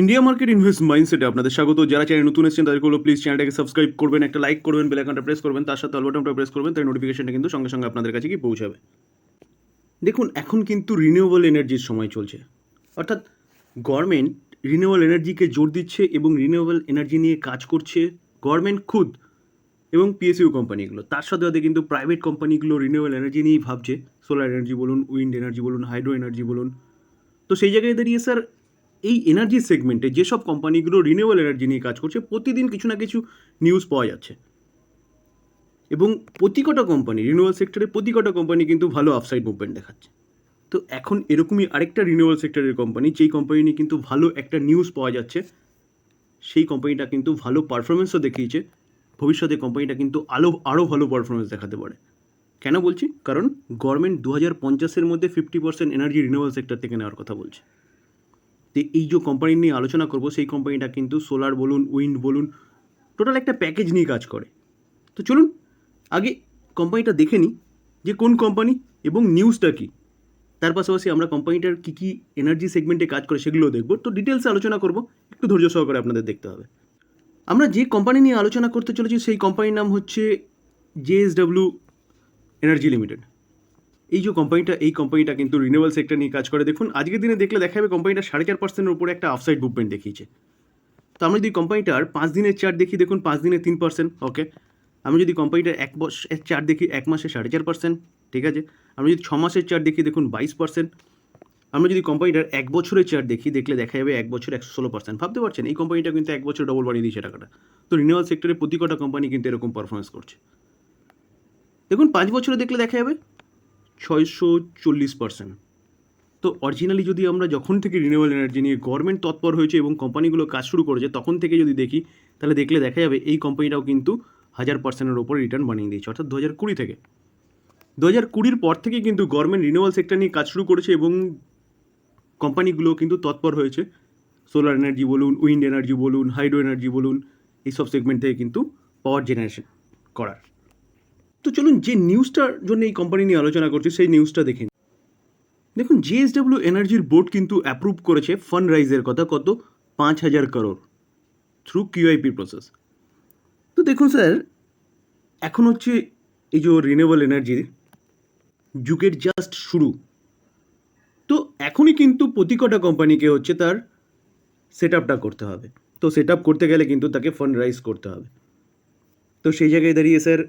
India market invest মাইন্ডসেটে আপনাদের স্বাগত। যারা চ্যানেল নতুন এসেছেন, তাদেরকে হলো প্লিজ চ্যানেলটাকে সাবস্ক্রাইব করবেন, একটা লাইক করবেন বেল আইকনটা প্রেস করবেন, তার সাথে অল প্রেস করবেন তাই নোটিফিকেশনটা কিন্তু সঙ্গে সঙ্গে আপনাদের কাছে গিয়ে পৌঁছাবে। দেখুন, এখন কিন্তু রিনিউয়েবল এনার্জির সময় চলছে। অর্থাৎ গভর্নমেন্ট রিনিউয়েবল এনার্জিকে জোর দিচ্ছে এবং রিনিউয়েবল এনার্জি নিয়ে কাজ করছে গভর্নমেন্ট খুদ এবং পিএসইউ কোম্পানিগুলো তার সাথে সাথে কিন্তু প্রাইভেট কোম্পানিগুলো রিনিউয়েবল এনার্জি নিয়েই ভাবছে। সোলার এনার্জি বলুন উইন্ড এনার্জি বলুন হাইড্রো এনার্জি বলুন। তো সেই জায়গায় দাঁড়িয়ে স্যার এই এনার্জি সেগমেন্টে যেসব কোম্পানিগুলো রিনিউয়েবল এনার্জি নিয়ে কাজ করছে, প্রতিদিন কিছু না কিছু নিউজ পাওয়া যাচ্ছে। এবং প্রতি কটা কোম্পানি রিনিউয়াল সেক্টরে প্রতি কটা কোম্পানি কিন্তু ভালো আপসাইড মুভমেন্ট দেখাচ্ছে। তো এখন এরকমই আরেকটা রিনিউয়াল সেক্টরের কোম্পানি যেই কোম্পানি নিয়ে কিন্তু ভালো একটা নিউজ পাওয়া যাচ্ছে, সেই কোম্পানিটা কিন্তু ভালো পারফরমেন্সও দেখিয়েছে। ভবিষ্যতে কোম্পানিটা কিন্তু আলো আরও ভালো পারফরমেন্স দেখাতে পারে। কেন বলছি? কারণ গভর্নমেন্ট দু হাজার পঞ্চাশের মধ্যে fifty percent energy renewal sector থেকে নেওয়ার কথা বলছে। তো এই যে কোম্পানি নিয়ে আলোচনা করব, সেই কোম্পানিটা কিন্তু সোলার বলুন উইন্ড বলুন টোটাল একটা প্যাকেজ নিয়ে কাজ করে। তো চলুন, আগে কোম্পানিটা দেখে নিই যে কোন কোম্পানি এবং নিউজটা কী। তার পাশাপাশি আমরা কোম্পানিটার কী কী এনার্জি সেগমেন্টে কাজ করে সেগুলোও দেখব। তো ডিটেলসে আলোচনা করব, একটু ধৈর্য সহকারে আপনাদের দেখতে হবে। আমরা যে কোম্পানি নিয়ে আলোচনা করতে চলেছি, সেই কোম্পানির নাম হচ্ছে জেএসডব্লিউ এনার্জি লিমিটেড এই যে কোম্পানিটা এই কোম্পানিটা কিন্তু রিনিউয়েবল সেক্টর নিয়ে কাজ করে। দেখুন, আজকের দিনে দেখলে দেখা যাবে কোম্পানিটা সাড়ে চার পার্সেন্টের উপরে একটা আফসাইড মুভমেন্ট দেখিয়েছে। তো আমরা যদি কোম্পানিটার পাঁচ দিনের চার্ট দেখি, দেখুন, পাঁচ দিনে তিন পার্সেন্ট ওকে আমি যদি কোম্পানিটার এক বছর চার্ট দেখি, এক মাসে সাড়ে চার পার্সেন্ট ঠিক আছে? আমরা যদি ছ মাসের চার্ট দেখি, দেখুন, বাইশ পার্সেন্ট আমরা যদি কোম্পানিটার এক বছরের চার্ট দেখি, দেখলে দেখা যাবে এক বছর একশো ষোলো পার্সেন্ট ভাবতে পারছেন? এই কোম্পানিটা কিন্তু এক বছর ডবল বাড়িয়ে দিয়েছে টাকাটা। তো রিনিউয়াল সেক্টরে প্রতি কটা কোম্পানি কিন্তু এরকম পারফরমেন্স করছে। দেখুন, পাঁচ বছরে দেখলে দেখা যাবে ছয়শো চল্লিশ পার্সেন্ট তো অরিজিনালি যদি আমরা যখন থেকে রিনিউয়েবল এনার্জি নিয়ে গভর্নমেন্ট তৎপর হয়েছে এবং কোম্পানিগুলো কাজ শুরু করেছে, তখন থেকে যদি দেখি, তাহলে দেখলে দেখা যাবে এই কোম্পানিটাও কিন্তু হাজার পার্সেন্টের ওপরে রিটার্ন বানিয়ে দিয়েছে, অর্থাৎ দু হাজার কুড়ি থেকে। দু হাজার কুড়ির পর থেকে কিন্তু গভর্নমেন্ট রিনিউয়াল সেক্টর নিয়ে কাজ শুরু করেছে এবং কোম্পানিগুলো কিন্তু তৎপর হয়েছে। সোলার এনার্জি বলুন উইন্ড এনার্জি বলুন হাইড্রো এনার্জি বলুন, এইসব সেগমেন্ট থেকে কিন্তু পাওয়ার জেনারেশন করার। তো চলুন যে নিউজটার জন্য এই কোম্পানি নিয়ে আলোচনা করছি, সেই নিউজটা দেখে। দেখুন জিএসডব্লিউ এনার্জির বোর্ড কিন্তু অ্যাপ্রুভ করেছে ফান্ড রাইজের কথা, কত? পাঁচ হাজার করোড় থ্রু কিউআইপি প্রসেস তো দেখুন স্যার এখন হচ্ছে এই যে রিনিউয়েবল এনার্জির যুগের জাস্ট শুরু। তো এখনই কিন্তু প্রতি কটা কোম্পানিকে হচ্ছে তার সেট আপটা করতে হবে। তো সেট আপ করতে গেলে কিন্তু তাকে ফান্ড রাইজ করতে হবে। তো সেই জায়গায় দাঁড়িয়ে স্যার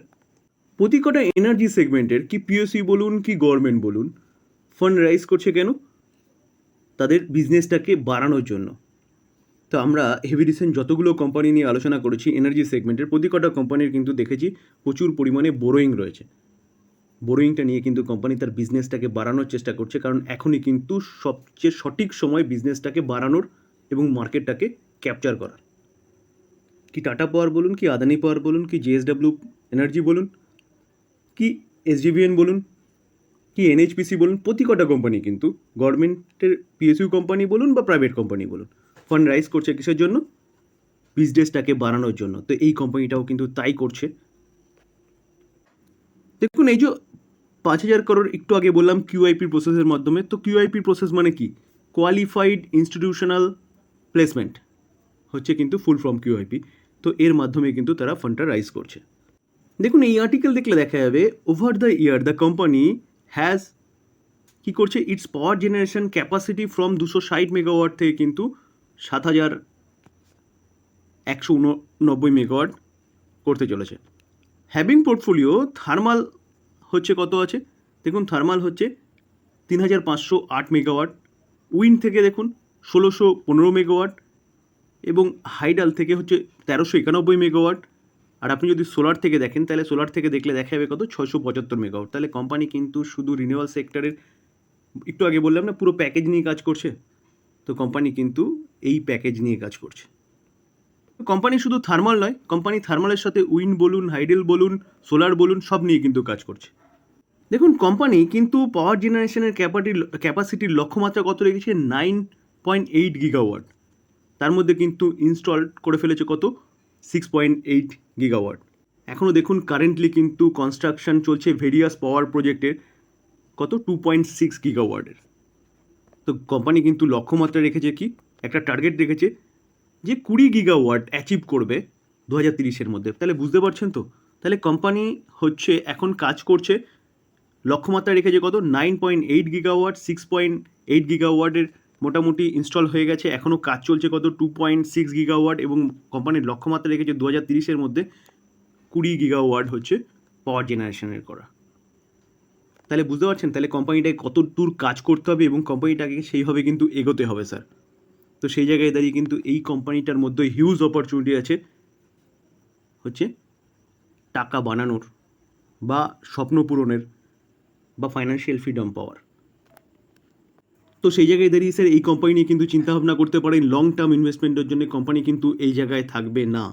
প্রতি কটা এনার্জি সেগমেন্টের কি পিওসি বলুন, কি গভর্নমেন্ট বলুন ফান্ড রাইজ করছে কেন? তাদের বিজনেসটাকে বাড়ানোর জন্য। তো আমরা হেভি রিসেন্ট যতগুলো কোম্পানি নিয়ে আলোচনা করেছি এনার্জি সেগমেন্টের প্রতি কটা কোম্পানির কিন্তু দেখেছি প্রচুর পরিমাণে বোরোয়িং রয়েছে। বোরোয়িংটা নিয়ে কিন্তু কোম্পানি তার বিজনেসটাকে বাড়ানোর চেষ্টা করছে, কারণ এখনই কিন্তু সবচেয়ে সঠিক সময় বিজনেসটাকে বাড়ানোর এবং মার্কেটটাকে ক্যাপচার করার। কি টাটা পাওয়ার বলুন, কি আদানি পাওয়ার বলুন, কি জিএসডব্লিউ এনার্জি বলুন কি এসডিবিএন বলুন, কি এনএইচপিসি বলুন, প্রতি কটা কোম্পানি কিন্তু গভর্নমেন্টের পিএসইউ কোম্পানি বলুন বা প্রাইভেট কোম্পানি বলুন ফান্ড রাইজ করছে কিসের জন্য? বিজনেসটাকে বাড়ানোর জন্য। তো এই কোম্পানিটাও কিন্তু তাই করছে। দেখুন, এই যে পাঁচ হাজার করোড় একটু আগে বললাম কিউআইপির প্রসেসের মাধ্যমে, তো কিউআইপির প্রসেস মানে কি? কোয়ালিফাইড ইনস্টিটিউশনাল প্লেসমেন্ট হচ্ছে কিন্তু ফুল ফর্ম কিউআইপি তো এর মাধ্যমে কিন্তু তারা ফান্ডটা রাইজ করছে। দেখুন, এই আর্টিকেল দেখলে দেখা যাবে over the year the company has কী করছে? Its power generation capacity from দুশো ষাট মেগাওয়াট থেকে কিন্তু সাত হাজার একশো উননব্বই মেগাওয়াট করতে চলেছে। হ্যাভিং পোর্টফোলিও থার্মাল হচ্ছে কত আছে? দেখুন থার্মাল হচ্ছে তিন হাজার পাঁচশো আট মেগাওয়াট উইন্ড থেকে দেখুন ষোলোশো পনেরো মেগাওয়াট এবং হাইডাল থেকে হচ্ছে তেরোশো একানব্বই মেগাওয়াট আর আপনি যদি সোলার থেকে দেখেন, তাহলে সোলার থেকে দেখলে দেখা যাবে কত? ছশো পঁচাত্তর মেগাওয়াট তাহলে কোম্পানি কিন্তু শুধু রিনিউয়াল সেক্টরের একটু আগে বললাম না, পুরো প্যাকেজ নিয়ে কাজ করছে। তো কোম্পানি কিন্তু এই প্যাকেজ নিয়ে কাজ করছে। কোম্পানি শুধু থার্মাল নয় কোম্পানি থার্মালের সাথে উইন্ড বলুন হাইডেল বলুন সোলার বলুন, সব নিয়ে কিন্তু কাজ করছে। দেখুন কোম্পানি কিন্তু পাওয়ার জেনারেশনের ক্যাপাটি ক্যাপাসিটির লক্ষ্যমাত্রা কত রেখেছে? নাইন পয়েন্ট এইট গিগাওয়াট তার মধ্যে কিন্তু ইনস্টল করে ফেলেছে কত? সিক্স পয়েন্ট এইট গিগাওয়াট এখনও দেখুন কারেন্টলি কিন্তু কনস্ট্রাকশন চলছে ভেরিয়াস পাওয়ার প্রজেক্টের কত? টু পয়েন্ট সিক্স গিগাওয়াটের তো কোম্পানি কিন্তু লক্ষ্যমাত্রা রেখেছে কি? একটা টার্গেট রেখেছে যে কুড়ি গিগাওয়াট অ্যাচিভ করবে দু হাজার তিরিশের মধ্যে। তাহলে বুঝতে পারছেন তো? তাহলে কোম্পানি হচ্ছে এখন কাজ করছে, লক্ষ্যমাত্রা রেখেছে কত? Nine point eight gigawatt six point eight গিগাওয়াটের মোটামুটি ইনস্টল হয়ে গেছে। এখনও কাজ চলছে কত? টু পয়েন্ট সিক্স গিগাওয়াট এবং কোম্পানির লক্ষ্যমাত্রা রেখেছে দু হাজার তিরিশের মধ্যে কুড়ি গিগাওয়াট হচ্ছে পাওয়ার জেনারেশনের করা। তাহলে বুঝতে পারছেন? তাহলে কোম্পানিটাকে কত দূর কাজ করতে হবে এবং কোম্পানিটাকে সেইভাবে কিন্তু এগোতে হবে স্যার তো সেই জায়গায় দাঁড়িয়ে কিন্তু এই কোম্পানিটার মধ্যে হিউজ অপরচুনিটি আছে হচ্ছে টাকা বানানোর বা স্বপ্ন পূরণের বা ফাইন্যান্সিয়াল ফ্রিডম পাওয়ার। তো সেই জায়গায় দাঁড়িয়ে স্যার এই কোম্পানি নিয়ে কিন্তু চিন্তাভাবনা করতে পারেন। লং টার্ম ইনভেস্টমেন্টের জন্য কোম্পানি কিন্তু এই জায়গায় থাকবে না।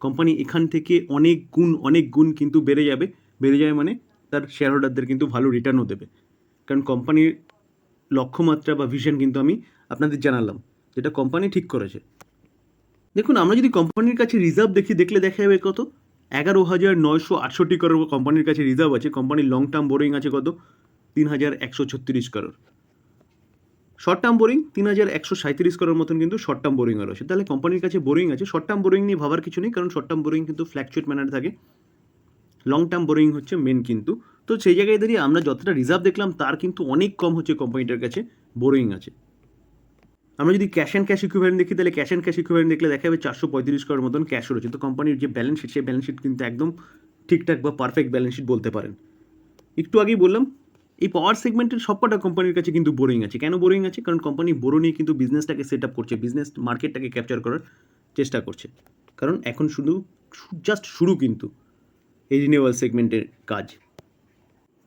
কোম্পানি এখান থেকে অনেক গুণ অনেক গুণ কিন্তু বেড়ে যাবে। বেড়ে যাবে মানে তার শেয়ার হোল্ডারদের কিন্তু ভালো রিটার্নও দেবে। কারণ কোম্পানির লক্ষ্যমাত্রা বা ভিশন কিন্তু আমি আপনাদের জানালাম, যেটা কোম্পানি ঠিক করেছে। দেখুন, আমরা যদি কোম্পানির কাছে রিজার্ভ দেখি, দেখলে দেখা যাবে কত? এগারো হাজার নয়শো আটষট্টি করোড় কোম্পানির কাছে রিজার্ভ আছে। কোম্পানির লং টার্ম বোরিং আছে কত? তিন হাজার একশো ছত্রিশ করোড় শর্ট টার্ম বোরিং তিন হাজার একশো সাঁত্রিশ করার মতন কিন্তু শর্ট টার্ম বোরিংও রয়েছে তাহলে কোম্পানির কাছে বোরিং আছে। শর্ট টার্ম বোরিং নিয়ে ভাবার কিছু নেই, কারণ শর্ট টার্ম বোরিং কিন্তু ফ্ল্যাকচুয়েট ম্যানারে থাকে। লং টার্ম বোরিং হচ্ছে মেন কিন্তু। তো সেই জায়গায় দাঁড়িয়ে আমরা যতটা রিজার্ভ দেখলাম, তার কিন্তু অনেক কম হচ্ছে কোম্পানিটার কাছে বোরিং আছে। আমরা যদি ক্যাশ অ্যান্ড ক্যাশ ইকুইভ্যালেন্ট দেখি, তাহলে ক্যাশ অ্যান্ড ক্যাশ ইকুইভ্যালেন্ট দেখলে দেখা যাবে চারশো পঁয়ত্রিশ করার মতন ক্যাশ রয়েছে। তো কোম্পানির যে ব্যালেন্স শিট সেই ব্যালেন্স শিট কিন্তু একদম ঠিকঠাক বা পারফেক্ট ব্যালেন্স শিট বলতে পারেন। একটু আগেই বললাম এই পাওয়ার সেগমেন্টের সবকটা কোম্পানির কাছে কিন্তু বোরিং আছে। কেন বোরিং আছে? কারণ কোম্পানি বোরো নিয়ে কিন্তু বিজনেসটাকে সেট আপ করছে বিজনেস মার্কেটটাকে ক্যাপচার করার চেষ্টা করছে। কারণ এখন শুধু জাস্ট শুরু কিন্তু এই রিনিউয়াল সেগমেন্টের কাজ।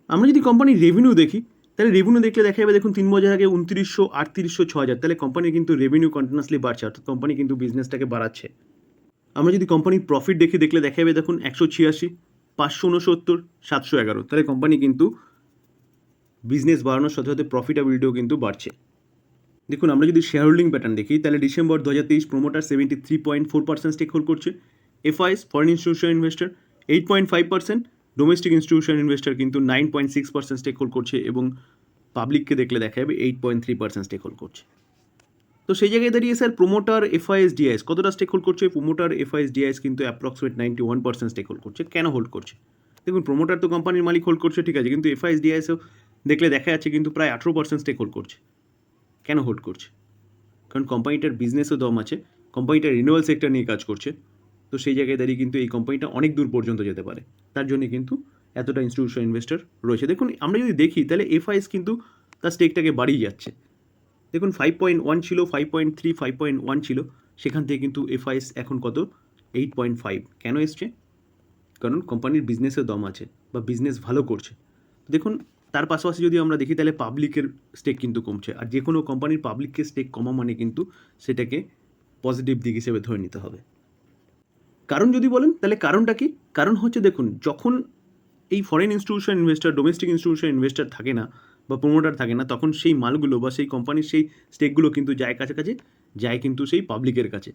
আমরা যদি কোম্পানির রেভিনিউ দেখি, তাহলে রেভিনিউ দেখলে দেখা যাবে, দেখুন, তিন বছর আগে উনত্রিশশো, আটত্রিশশো, ছ হাজার, তাহলে কোম্পানির কিন্তু রেভিনিউ কন্টিনিউসলি বাড়ছে, অর্থাৎ কোম্পানি কিন্তু বিজনেসটাকে বাড়াচ্ছে। আমরা যদি কোম্পানির প্রফিট দেখি, দেখলে দেখা যাবে, দেখুন, একশো ছিয়াশি, পাঁচশো উনসত্তর, সাতশো এগারো, তাহলে কোম্পানি কিন্তু বিজনেস বাড়ানোর সাথে সাথে প্রফিটাবিলিটিও কিন্তু বাড়ছে। দেখুন, আমরা যদি শেয়ার হোল্ডিং প্যাটার্ন দেখি, তাহলে ডিসেম্বর দু হাজার তেইশ promoter seventy three point four percent stake hold করছে। FIs foreign institution investor eight point five percent domestic institution investor কিন্তু nine point six percent stake hold করছে এবং পাবলিককে দেখলে দেখা যাবে eight point three percent stake hold করছে। তো সেই জায়গায় দাঁড়িয়ে স্যার প্রোমোটার এফআইএস ডিআইএস কতটা স্টেক হোল্ড করছে? প্রোমোটার এফআইএস ডিআইএস কিন্তু approximate ninety one percent stake hold করছে। কেন হোল্ড করছে? দেখুন প্রোমোটার তো কোম্পানির মালিক হোল্ড করছে, ঠিক আছে, কিন্তু এফআইএস ডিআইএসও দেখলে দেখা যাচ্ছে কিন্তু প্রায় আঠেরো পার্সেন্ট স্টেক হোল্ড করছে। কেন হোল্ড করছে? কারণ কোম্পানিটার বিজনেসও দম আছে কোম্পানিটা রিনিউয়াল সেক্টর নিয়ে কাজ করছে, তো সেই জায়গায় দাঁড়িয়ে কিন্তু এই কোম্পানিটা অনেক দূর পর্যন্ত যেতে পারে। তার জন্য কিন্তু এতটা ইনস্টিটিউশন ইনভেস্টর রয়েছে। দেখুন, আমরা যদি দেখি, তাহলে এফআইএস কিন্তু তার স্টেকটাকে বাড়িয়ে যাচ্ছে। দেখুন ফাইভ পয়েন্ট ওয়ান ছিল five point three five point one ছিল, সেখান থেকে কিন্তু এফআইএস এখন কত? এইট পয়েন্ট ফাইভ কেন এসছে? কারণ কোম্পানির বিজনেসের দম আছে বা বিজনেস ভালো করছে। দেখুন তার পাশাপাশি যদি আমরা দেখি, তাহলে পাবলিকের স্টেক কিন্তু কমছে। আর যে কোনো কোম্পানির পাবলিককে স্টেক কমা মানে কিন্তু সেটাকে পজিটিভ দিক হিসেবে ধরে নিতে হবে। কারণ যদি বলেন, তাহলে কারণটা কি? কারণ হচ্ছে দেখুন, যখন এই foreign institution investor domestic institution investor থাকে না বা প্রোমোটার থাকে না, তখন সেই মালগুলো বা সেই কোম্পানির সেই স্টেকগুলো কিন্তু যায় কাছাকাছি, যায় কিন্তু সেই পাবলিকের কাছে।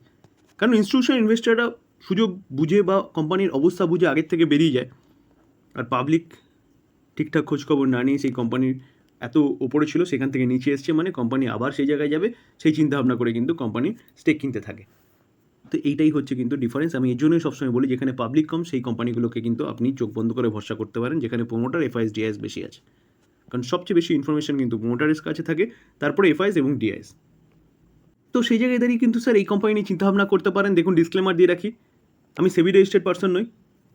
কারণ ইনস্টিটিউশন ইনভেস্টাররা সুযোগ বুঝে বা কোম্পানির অবস্থা বুঝে আগের থেকে বেরিয়ে যায়। আর পাবলিক ঠিকঠাক খোঁজখবর না নিয়ে সেই কোম্পানির এত ওপরে ছিল, সেখান থেকে নিচে এসছে মানে কোম্পানি আবার সেই জায়গায় যাবে, সেই চিন্তাভাবনা করে কিন্তু কোম্পানির স্টেক কিনতে থাকে। তো এইটাই হচ্ছে কিন্তু ডিফারেন্স আমি এই জন্যই সবসময় বলি, যেখানে পাবলিক কম, সেই কোম্পানিগুলোকে কিন্তু আপনি চোখ বন্ধ করে ভরসা করতে পারেন, যেখানে প্রোমোটার এফআইএস ডিআইএস বেশি আছে। কারণ সবচেয়ে বেশি ইনফরমেশন কিন্তু প্রোমোটারের কাছে থাকে, তারপরে এফআইএস এবং ডিআইএস তো সেই জায়গায় দাঁড়িয়ে কিন্তু স্যার এই কোম্পানি নিয়ে চিন্তাভাবনা করতে পারেন। দেখুন ডিসক্লেমার দিয়ে রাখি, আমি সেবি রেজিস্টার্ড পার্সন নই।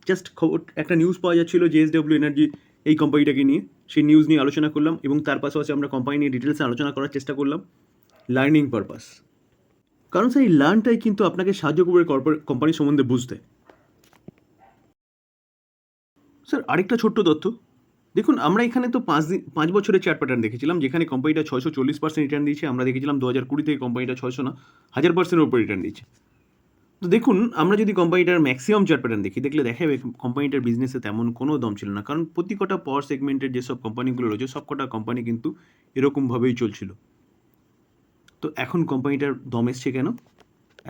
জাস্ট খবর, একটা নিউজ পাওয়া যাচ্ছিল জেএসডব্লিউ এনার্জি এই কোম্পানিটাকে নিয়ে সেই নিউজ নিয়ে আলোচনা করলাম এবং তার পাশাপাশি আমরা কোম্পানি নিয়ে ডিটেলসে আলোচনা করার চেষ্টা করলাম লার্নিং পারপাস কারণ স্যার এই লার্নটাই কিন্তু আপনাকে সাহায্য করবে কর্পোরেট কোম্পানি সম্বন্ধে বুঝতে। স্যার আরেকটা ছোট্ট তথ্য। দেখুন, আমরা এখানে তো পাঁচ দিন, পাঁচ বছরের চার্ট প্যাটার্ন দেখেছিলাম, যেখানে কোম্পানিটা ছয়শো চল্লিশ পার্সেন্ট রিটার্ন দিয়েছে, আমরা দেখেছিলাম দু হাজার কুড়ি থেকে কোম্পানিটা ছয়শো না, হাজার পার্সেন্টের উপর রিটার্ন দিচ্ছে তো দেখুন, আমরা যদি কোম্পানিটার ম্যাক্সিমাম চার্ট প্যাটার্ন দেখি, দেখলে দেখা যাবে কোম্পানিটার বিজনেসে তেমন কোনো দম ছিল না। কারণ প্রতি কটা পাওয়ার সেগমেন্টের যেসব কোম্পানিগুলো রয়েছে, সব কটা কোম্পানি কিন্তু এরকমভাবেই চলছিল। তো এখন কোম্পানিটার দম এসছে কেন?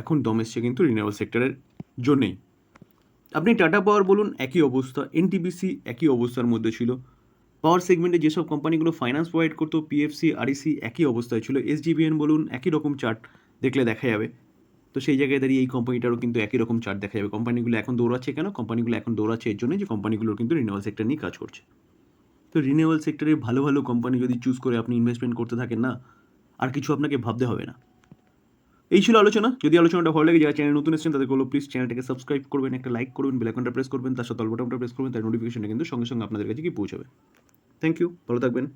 এখন দম এসছে কিন্তু রিনিউয়াল সেক্টরের জন্যেই। আপনি টাটা পাওয়ার বলুন, একই অবস্থা। এনটিবিসি একই অবস্থার মধ্যে ছিল। পাওয়ার সেগমেন্টে যেসব কোম্পানিগুলো ফাইন্যান্স প্রোভাইড করতো পিএফসি আরইসি একই অবস্থায় ছিল। এসডিবিএন বলুন, একই রকম চার্ট দেখলে দেখা যাবে। তো সেই জায়গায় দাঁড়িয়ে এই কোম্পানিটারও কিন্তু একই রকম চার্ট দেখা যাবে। কোম্পানিগুলো এখন দৌড়াচ্ছে কেন? কোম্পানিগুলো এখন দৌড়াচ্ছে এর জন্য যে কোম্পানিগুলোর কিন্তু রিনিউয়াল সেক্টর নিয়ে কাজ করছে। তো রিনিউয়াল সেক্টরে ভালো ভালো কোম্পানি যদি চুজ করে আপনি ইনভেস্টমেন্ট করতে থাকেন না, আর কিছু আপনাকে ভাবতে হবে না। এই ছিল আলোচনা। যদি আলোচনাটা ভালো লাগে, যারা চ্যানেল নতুন এসেছেন, তাদেরকে বলো প্লিজ চ্যানেলটাকে সাবস্ক্রাইব করবেন, একটা লাইক করবেন বেলাইকনটা প্রেস করবেন, তার সাথে অল বাটনটা প্রেস করবেন, তার নোটিফিকেশনটা কিন্তু সঙ্গে সঙ্গে আপনাদের কাছে কি পৌঁছাবে। থ্যাংক ইউ ভালো থাকবেন।